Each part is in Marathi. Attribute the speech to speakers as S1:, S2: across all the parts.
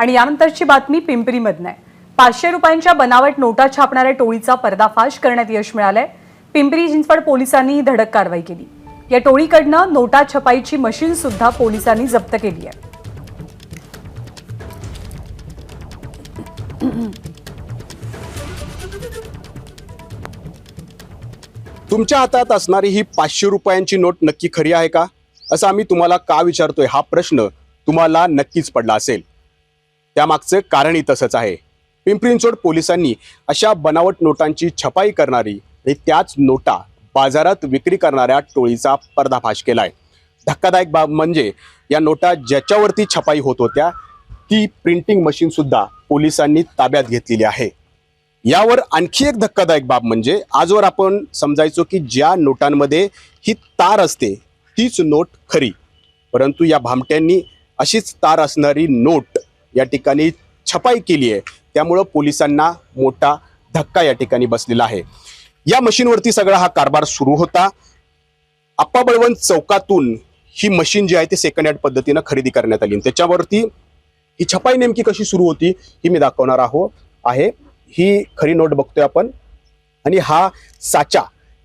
S1: आणि यानंतरची बातमी पिंपरीमधनं आहे. पाचशे रुपयांच्या बनावट नोटा छापणाऱ्या टोळीचा पर्दाफाश करण्यात यश मिळालंय. पिंपरी चिंचवड पोलिसांनी ही धडक कारवाई केली. या टोळीकडनं नोटा छपाईची मशीन सुद्धा पोलिसांनी जप्त केली आहे.
S2: तुमच्या हातात असणारी ही पाचशे रुपयांची नोट नक्की खरी आहे का? असं आम्ही तुम्हाला का विचारतोय हा प्रश्न तुम्हाला नक्कीच पडला असेल. त्यामागचं कारणही तसंच आहे. पिंपरींचोड पोलिसांनी अशा बनावट नोटांची छपाई करणारी आणि त्याच नोटा बाजारात विक्री करणाऱ्या टोळीचा पर्दाफाश केलाय. धक्कादायक बाब म्हणजे या नोटा ज्याच्यावरती छपाई होत होत्या ती प्रिंटिंग मशीन सुद्धा पोलिसांनी ताब्यात घेतलेली आहे. यावर आणखी एक धक्कादायक बाब म्हणजे आजवर आपण समजायचो की ज्या नोटांमध्ये ही तार असते तीच नोट खरी. परंतु या भामट्यांनी अशीच तार असणारी नोट या ठिकाणी छपाई केली आहे. त्यामुळं पोलिसांना मोठा धक्का या ठिकाणी बसलेला आहे. या मशीनवरती सगळा हा कारभार सुरू होता. आप्पा बळवंत चौकातून ही मशीन जी आहे ती सेकंड हँड पद्धतीनं खरेदी करण्यात आली. त्याच्यावरती ही छपाई नेमकी कशी सुरू होती ही मी दाखवणार आहो आहे. ही खरी नोट बघतोय आपण. आणि हा साचा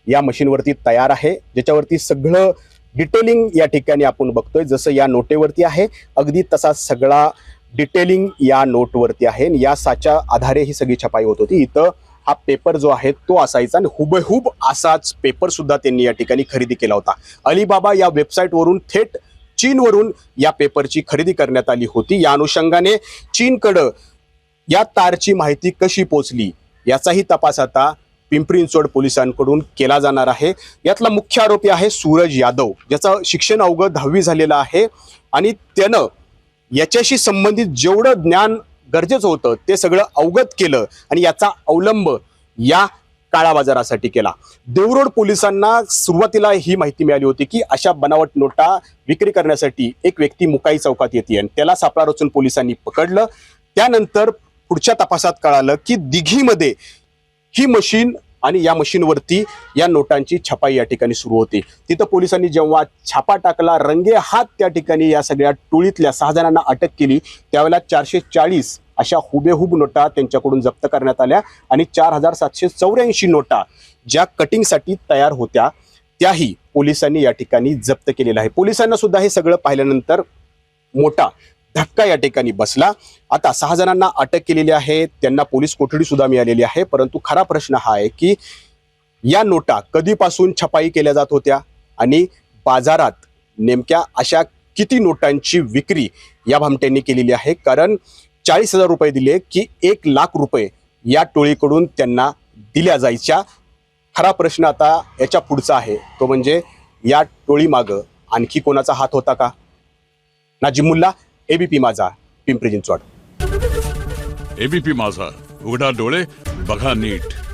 S2: या मशीनवरती तयार आहे. ज्याच्यावरती सगळं डिटेलिंग या ठिकाणी आपण बघतोय. जसं या नोटेवरती आहे अगदी तसा सगळा डिटेलिंग या नोटवरती आहे. आणि या साच्या आधारे ही सगळी छपाई होत होती. इथं हा पेपर जो आहे तो असायचा आणि हुबेहूब असाच पेपर सुद्धा त्यांनी या ठिकाणी खरेदी केला होता. अलिबाबा या वेबसाईटवरून थेट चीनवरून या पेपरची खरेदी करण्यात आली होती. या अनुषंगाने चीनकडं या तारची माहिती कशी पोचली याचाही तपास आता पिंपरी चिंचवड पोलिसांकडून केला जाणार आहे. यातला मुख्य आरोपी आहे सूरज यादव ज्याचं शिक्षण अवघं दहावी झालेलं आहे. आणि त्यानं याच्याशी संबंधित जेवढं ज्ञान गरजेचं होतं ते सगळं अवगत केलं आणि याचा अवलंब या काळा बाजारासाठी केला देवरोड पोलिसांना सुरुवातीला ही माहिती मिळाली होती की अशा बनावट नोटा विक्री करण्यासाठी एक व्यक्ती मुकाई चौकात येते आणि त्याला सापळा रचून पोलिसांनी पकडलं. त्यानंतर पुढच्या तपासात कळालं की दिघीमध्ये ही मशीन आणि या मशीनवरती या नोटांची छपाई या ठिकाणी सुरू होती. तिथं पोलिसांनी जेव्हा छापा टाकला रंगे हात त्या ठिकाणी या सगळ्या टोळीतल्या सहा जणांना अटक केली त्यावेळेला चारशे चाळीस अशा हुबेहूब नोटा त्यांच्याकडून जप्त करण्यात आल्या आणि चार हजार सातशे चौऱ्याऐंशी नोटा ज्या कटिंगसाठी तयार होत्या त्याही पोलिसांनी या ठिकाणी जप्त केलेल्या आहे पोलिसांना सुद्धा हे सगळं पाहिल्यानंतर मोठा धक्का या ठिकाणी बसला. आता सहा जणांना अटक केलेली आहे. त्यांना पोलीस कोठडी सुद्धा मिळालेली आहे. परंतु खरा प्रश्न हा आहे की या नोटा कधीपासून छपाई केल्या जात होत्या? आणि बाजारात नेमक्या अशा किती नोटांची विक्री या भामट्यांनी केलेली आहे? कारण चाळीस हजार रुपये दिले की एक लाख रुपये या टोळीकडून त्यांना दिल्या जायच्या. खरा प्रश्न आता याच्या पुढचा आहे. तो म्हणजे या टोळीमागं आणखी कोणाचा हात होता का? नाजिमुल्ला एबीपी माझा पिंपरी चिंचवड.
S3: एबीपी माझा. उघडा डोळे बघा नीट.